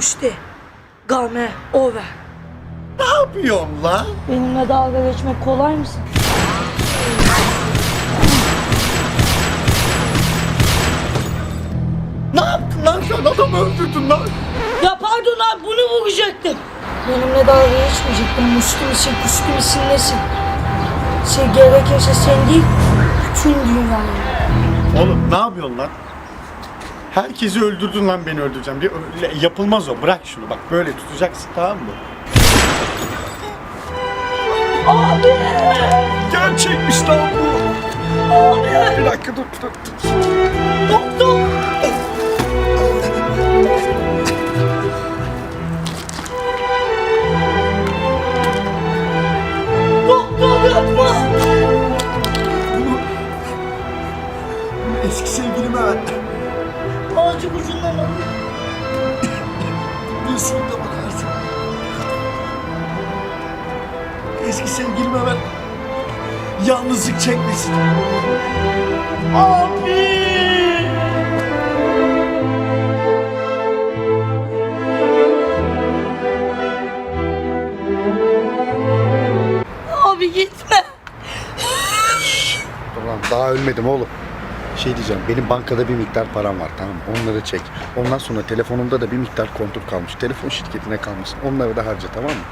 Muşti. Game over. Ne yapıyorsun lan? Benimle dalga geçmek kolay mısın? Ne yaptın lan sen adamı öldürdün lan. Ya pardon abi bunu vuracaktım. Benimle dalga geçmeyecektin. Muşti misin, kuştu misin, nesin? Şey gerekirse sen değil, bütün dünyayı. Oğlum ne yapıyorsun lan? Herkesi öldürdün lan beni öldüreceğim diye. Öyle yapılmaz o. Bırak şunu bak böyle tutacaksın tamam mı? Abi! Gerçekmiş lan bu. Abi! Bir dakika dur dur. dur. Doktor! Doktor Da bana versin. Eski sevgilime ver. Yalnızlık çekmesin. Abi! Abi gitme. Dur lan daha ölmedim oğlum. Şey diyeceğim benim bankada bir miktar param var tamam mı? Onları çek. Ondan sonra telefonumda da bir miktar kontur kalmış. Telefon şirketine kalmış. Onları da harca tamam mı?